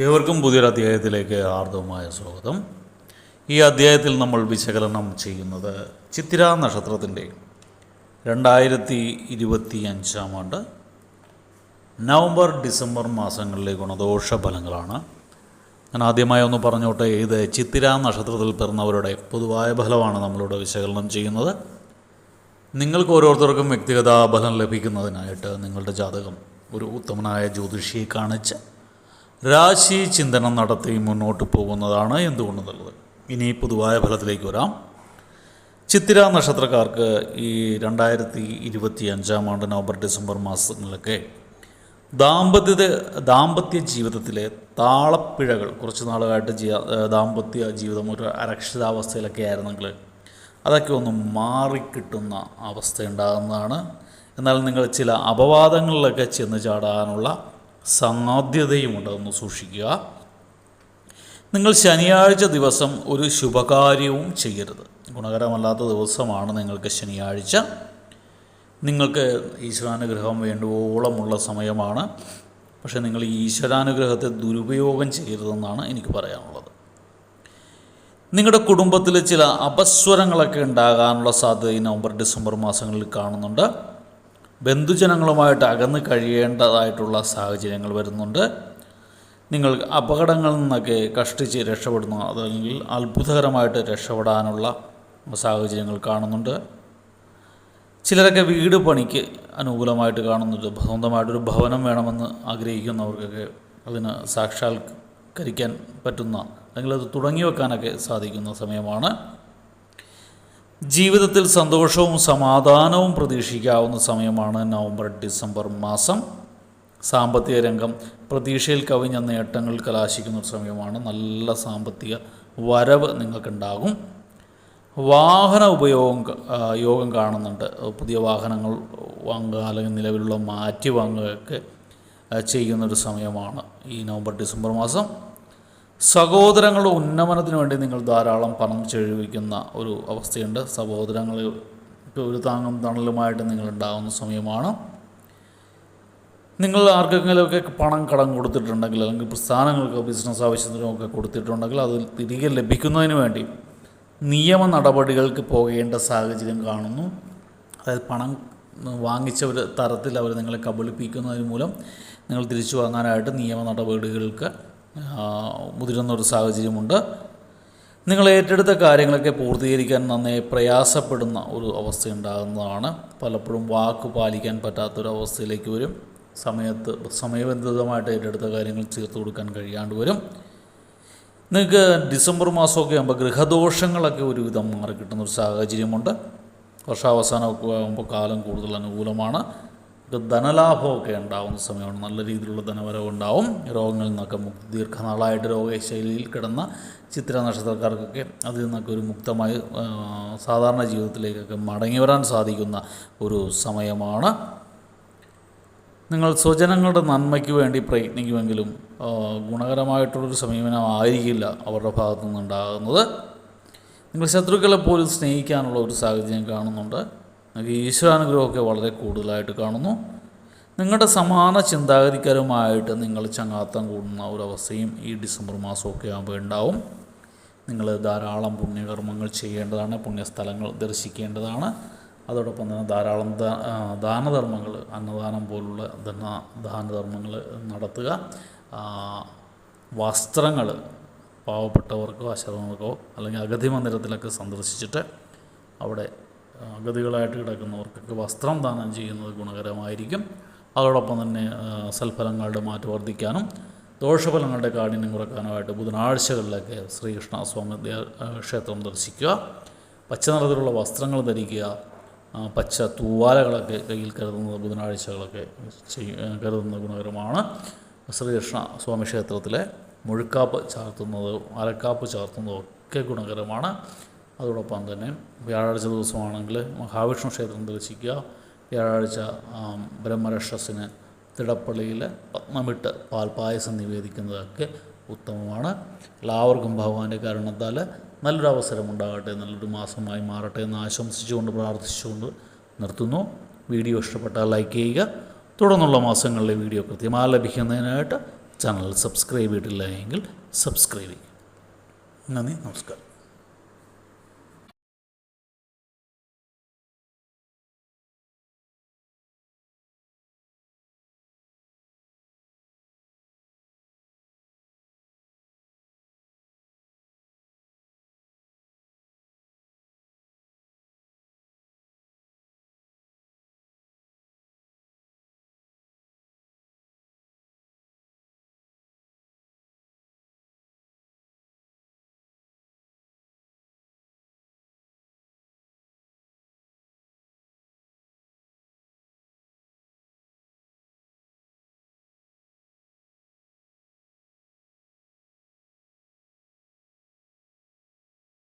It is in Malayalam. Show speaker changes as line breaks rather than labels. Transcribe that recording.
ഏവർക്കും പുതിയൊരു അധ്യായത്തിലേക്ക് ആർദ്രമായ സ്വാഗതം. ഈ അധ്യായത്തിൽ നമ്മൾ വിശകലനം ചെയ്യുന്നത് ചിത്തിര നക്ഷത്രത്തിന്റെ രണ്ടായിരത്തി ഇരുപത്തി അഞ്ചാം ആണ്ട് നവംബർ ഡിസംബർ മാസങ്ങളിലെ ഗുണദോഷ ഫലങ്ങളാണ്. ഞാൻ ആദ്യമായി ഒന്ന് പറഞ്ഞോട്ടെ ഇത് ചിത്തിര നക്ഷത്രത്തിൽ പിറന്നവരുടെ പൊതുവായ ഫലമാണ് നമ്മളിവിടെ വിശകലനം ചെയ്യുന്നത്. നിങ്ങൾക്ക് ഓരോരുത്തർക്കും വ്യക്തിഗത ഫലം ലഭിക്കുന്നതിനായിട്ട് നിങ്ങളുടെ ജാതകം ഒരു ഉത്തമനായ ജ്യോതിഷിയെ കാണിച്ച് രാശി ചിന്തനം നടത്തി മുന്നോട്ട് പോകുന്നതാണ് എന്തുകൊണ്ട് നല്ലത് ഇനി പൊതുവായ ഫലത്തിലേക്ക് വരാം. ചിത്തിര നക്ഷത്രക്കാർക്ക് ഈ രണ്ടായിരത്തി ഇരുപത്തി അഞ്ചാം ആണ്ട് നവംബർ ഡിസംബർ മാസങ്ങളിലൊക്കെ ദാമ്പത്യ ദാമ്പത്യ ജീവിതത്തിലെ താളപ്പിഴകൾ കുറച്ച് നാളുകളായിട്ട് ജീ ദാമ്പത്യ ജീവിതം ഒരു അരക്ഷിതാവസ്ഥയിലൊക്കെ ആയിരുന്നെങ്കിൽ അതൊക്കെ ഒന്ന് മാറിക്കിട്ടുന്ന അവസ്ഥ ഉണ്ടാകുന്നതാണ്. എന്നാൽ നിങ്ങൾ ചില അപവാദങ്ങളിലൊക്കെ ചെന്ന് ചാടാനുള്ള സാധ്യതയുമുണ്ട് ഉണ്ടെന്ന് സൂക്ഷിക്കുക. നിങ്ങൾ ശനിയാഴ്ച ദിവസം ഒരു ശുഭകാര്യവും ചെയ്യരുത്. ഗുണകരമല്ലാത്ത ദിവസമാണ് നിങ്ങൾക്ക് ശനിയാഴ്ച. നിങ്ങൾക്ക് ഈശ്വരാനുഗ്രഹം വേണ്ടുവോളമുള്ള സമയമാണ്. പക്ഷേ നിങ്ങൾ ഈശ്വരാനുഗ്രഹത്തെ ദുരുപയോഗം ചെയ്യരുതെന്നാണ് എനിക്ക് പറയാനുള്ളത്. നിങ്ങളുടെ കുടുംബത്തിൽ ചില അപസ്വരങ്ങളൊക്കെ ഉണ്ടാകാനുള്ള സാധ്യത ഈ നവംബർ ഡിസംബർ മാസങ്ങളിൽ കാണുന്നുണ്ട്. ബന്ധുജനങ്ങളുമായിട്ട് അകന്ന് കഴിയേണ്ടതായിട്ടുള്ള സാഹചര്യങ്ങൾ വരുന്നുണ്ട്. നിങ്ങൾ അപകടങ്ങളിൽ നിന്നൊക്കെ കഷ്ടിച്ച് രക്ഷപ്പെടുന്നു. അതല്ലെങ്കിൽ അത്ഭുതകരമായിട്ട് രക്ഷപ്പെടാനുള്ള സാഹചര്യങ്ങൾ കാണുന്നുണ്ട്. ചിലരൊക്കെ വീട് പണിക്ക് അനുകൂലമായിട്ട് കാണുന്നുണ്ട്. സ്വന്തമായിട്ടൊരു ഭവനം വേണമെന്ന് ആഗ്രഹിക്കുന്നവർക്കൊക്കെ അതിന് സാക്ഷാത്കരിക്കാൻ പറ്റുന്ന അല്ലെങ്കിൽ അത് തുടങ്ങി വെക്കാനൊക്കെ സാധിക്കുന്ന സമയമാണ്. ജീവിതത്തിൽ സന്തോഷവും സമാധാനവും പ്രതീക്ഷിക്കാവുന്ന സമയമാണ് നവംബർ ഡിസംബർ മാസം. സാമ്പത്തിക രംഗം പ്രതീക്ഷയിൽ കവിഞ്ഞ നേട്ടങ്ങൾ കലാശിക്കുന്ന സമയമാണ്. നല്ല സാമ്പത്തിക വരവ് നിങ്ങൾക്കുണ്ടാകും. വാഹന ഉപയോഗം യോഗം കാണുന്നുണ്ട്. പുതിയ വാഹനങ്ങൾ വാങ്ങുക അല്ലെങ്കിൽ നിലവിലുള്ള മാറ്റി വാങ്ങുകയൊക്കെ ചെയ്യുന്നൊരു സമയമാണ് ഈ നവംബർ ഡിസംബർ മാസം. സഹോദരങ്ങളുടെ ഉന്നമനത്തിന് വേണ്ടി നിങ്ങൾ ധാരാളം പണം ചെലവഴിക്കുന്ന ഒരു അവസ്ഥയുണ്ട്. സഹോദരങ്ങൾ ഒരു താങ്ങും തണലുമായിട്ട് നിങ്ങൾ ഉണ്ടാകുന്ന സമയമാണ്. നിങ്ങൾ ആർക്കെങ്കിലുമൊക്കെ പണം കടം കൊടുത്തിട്ടുണ്ടെങ്കിൽ അല്ലെങ്കിൽ പ്രസ്ഥാനങ്ങൾക്ക് ബിസിനസ് ആവശ്യത്തിനുമൊക്കെ കൊടുത്തിട്ടുണ്ടെങ്കിൽ അത് തിരികെ ലഭിക്കുന്നതിന് വേണ്ടി നിയമ നടപടികൾക്ക് പോകേണ്ട സാഹചര്യം കാണുന്നു. അതായത് പണം വാങ്ങിച്ച ഒരു തരത്തിൽ അവർ നിങ്ങളെ കബളിപ്പിക്കുന്നതിന് മൂലം നിങ്ങൾ തിരിച്ചു വാങ്ങാനായിട്ട് നിയമ നടപടികൾക്ക് മുതിരുന്ന ഒരു സാഹചര്യമുണ്ട്. നിങ്ങൾ ഏറ്റെടുത്ത കാര്യങ്ങളൊക്കെ പൂർത്തീകരിക്കാൻ നന്നേ പ്രയാസപ്പെടുന്ന ഒരു അവസ്ഥ ഉണ്ടാകുന്നതാണ് പലപ്പോഴും വാക്ക് പാലിക്കാൻ പറ്റാത്തൊരവസ്ഥയിലേക്ക് വരും. സമയത്ത് സമയബന്ധിതമായിട്ട് ഏറ്റെടുത്ത കാര്യങ്ങൾ ചേർത്ത് കൊടുക്കാൻ കഴിയാണ്ട് വരും. നിങ്ങൾക്ക് ഡിസംബർ മാസമൊക്കെ ആകുമ്പോൾ ഗൃഹദോഷങ്ങളൊക്കെ ഒരുവിധം മാറി കിട്ടുന്ന ഒരു സാഹചര്യമുണ്ട്. വർഷാവസാനമൊക്കെ ആകുമ്പോൾ കാലം കൂടുതൽ അനുകൂലമാണ്. ധനലാഭമൊക്കെ ഉണ്ടാകുന്ന സമയമാണ്. നല്ല രീതിയിലുള്ള ധനവരവ് ഉണ്ടാവും രോഗങ്ങളിൽ നിന്നൊക്കെ മുക്തി ദീർഘനാളായിട്ട് രോഗശൈലിയിൽ കിടന്ന ചിത്ര നക്ഷത്രക്കാർക്കൊക്കെ അതിൽ നിന്നൊക്കെ ഒരു മുക്തമായി സാധാരണ ജീവിതത്തിലേക്കൊക്കെ മടങ്ങി വരാൻ സാധിക്കുന്ന ഒരു സമയമാണ്. നിങ്ങൾ സ്വജനങ്ങളുടെ നന്മയ്ക്ക് വേണ്ടി പ്രയത്നിക്കുമെങ്കിലും ഗുണകരമായിട്ടുള്ളൊരു സമീപനം ആയിരിക്കില്ല അവരുടെ ഭാഗത്തു നിന്നുണ്ടാകുന്നത് നിങ്ങൾ ശത്രുക്കളെ പോലും സ്നേഹിക്കാനുള്ള ഒരു സാഹചര്യം കാണുന്നുണ്ട്. നിങ്ങൾക്ക് ഈശ്വരാനുഗ്രഹമൊക്കെ വളരെ കൂടുതലായിട്ട് കാണുന്നു. നിങ്ങളുടെ സമാന ചിന്താഗതിക്കാരുമായിട്ട് നിങ്ങൾ ചങ്ങാത്തം കൂടുന്ന ഒരവസ്ഥയും ഈ ഡിസംബർ മാസമൊക്കെ ആകുമ്പോൾ ഉണ്ടാവും. നിങ്ങൾ ധാരാളം പുണ്യകർമ്മങ്ങൾ ചെയ്യേണ്ടതാണ് പുണ്യസ്ഥലങ്ങൾ ദർശിക്കേണ്ടതാണ്. അതോടൊപ്പം തന്നെ ധാരാളം ദാനധർമ്മങ്ങൾ അന്നദാനം പോലുള്ള ധന ദാനധർമ്മങ്ങൾ നടത്തുക. വസ്ത്രങ്ങൾ പാവപ്പെട്ടവർക്കോ അശരണർക്കോ അല്ലെങ്കിൽ അഗതി മന്ദിരത്തിലൊക്കെ സന്ദർശിച്ചിട്ട് അവിടെ ആ, അഗതികളായിട്ട് കിടക്കുന്നവർക്കൊക്കെ വസ്ത്രം ദാനം ചെയ്യുന്നത് ഗുണകരമായിരിക്കും. അതോടൊപ്പം തന്നെ സൽഫലങ്ങളുടെ മാറ്റം വർദ്ധിക്കാനും ദോഷഫലങ്ങളുടെ കാഠിന്യം കുറയ്ക്കാനുമായിട്ട് ബുധനാഴ്ചകളിലൊക്കെ ശ്രീകൃഷ്ണ സ്വാമി ക്ഷേത്രം ദർശിക്കുക. പച്ച നിറത്തിലുള്ള വസ്ത്രങ്ങൾ ധരിക്കുക. പച്ച തൂവാലകളൊക്കെ കയ്യിൽ കരുതുന്നത് ബുധനാഴ്ചകളൊക്കെ കരുതുന്നത് ഗുണകരമാണ്. ശ്രീകൃഷ്ണ സ്വാമി ക്ഷേത്രത്തിലെ മുഴുക്കാപ്പ് ചാർത്തുന്നത് അരക്കാപ്പ് ചാർത്തുന്നതും ഒക്കെ ഗുണകരമാണ്. അതോടൊപ്പം തന്നെ വ്യാഴാഴ്ച ദിവസമാണെങ്കിൽ മഹാവിഷ്ണു ക്ഷേത്രം ദർശിക്കുക. വ്യാഴാഴ്ച ബ്രഹ്മരക്ഷസിന് തിടപ്പള്ളിയിൽ പത്മമിട്ട് പാൽപ്പായസം നിവേദിക്കുന്നതൊക്കെ ഉത്തമമാണ്. എല്ലാവർക്കും ഭഗവാന്റെ കാരണത്താൽ നല്ലൊരു അവസരം ഉണ്ടാകട്ടെ നല്ലൊരു മാസമായി മാറട്ടെ എന്ന് ആശംസിച്ചുകൊണ്ട് പ്രാർത്ഥിച്ചുകൊണ്ട് നിർത്തുന്നു. വീഡിയോ ഇഷ്ടപ്പെട്ടാൽ ലൈക്ക് ചെയ്യുക. തുടർന്നുള്ള മാസങ്ങളിലെ വീഡിയോ കൃത്യമായി ലഭിക്കുന്നതിനായിട്ട് ചാനൽ സബ്സ്ക്രൈബ് ചെയ്തിട്ടില്ല എങ്കിൽ സബ്സ്ക്രൈബ് ചെയ്യുക. നന്ദി നമസ്കാരം.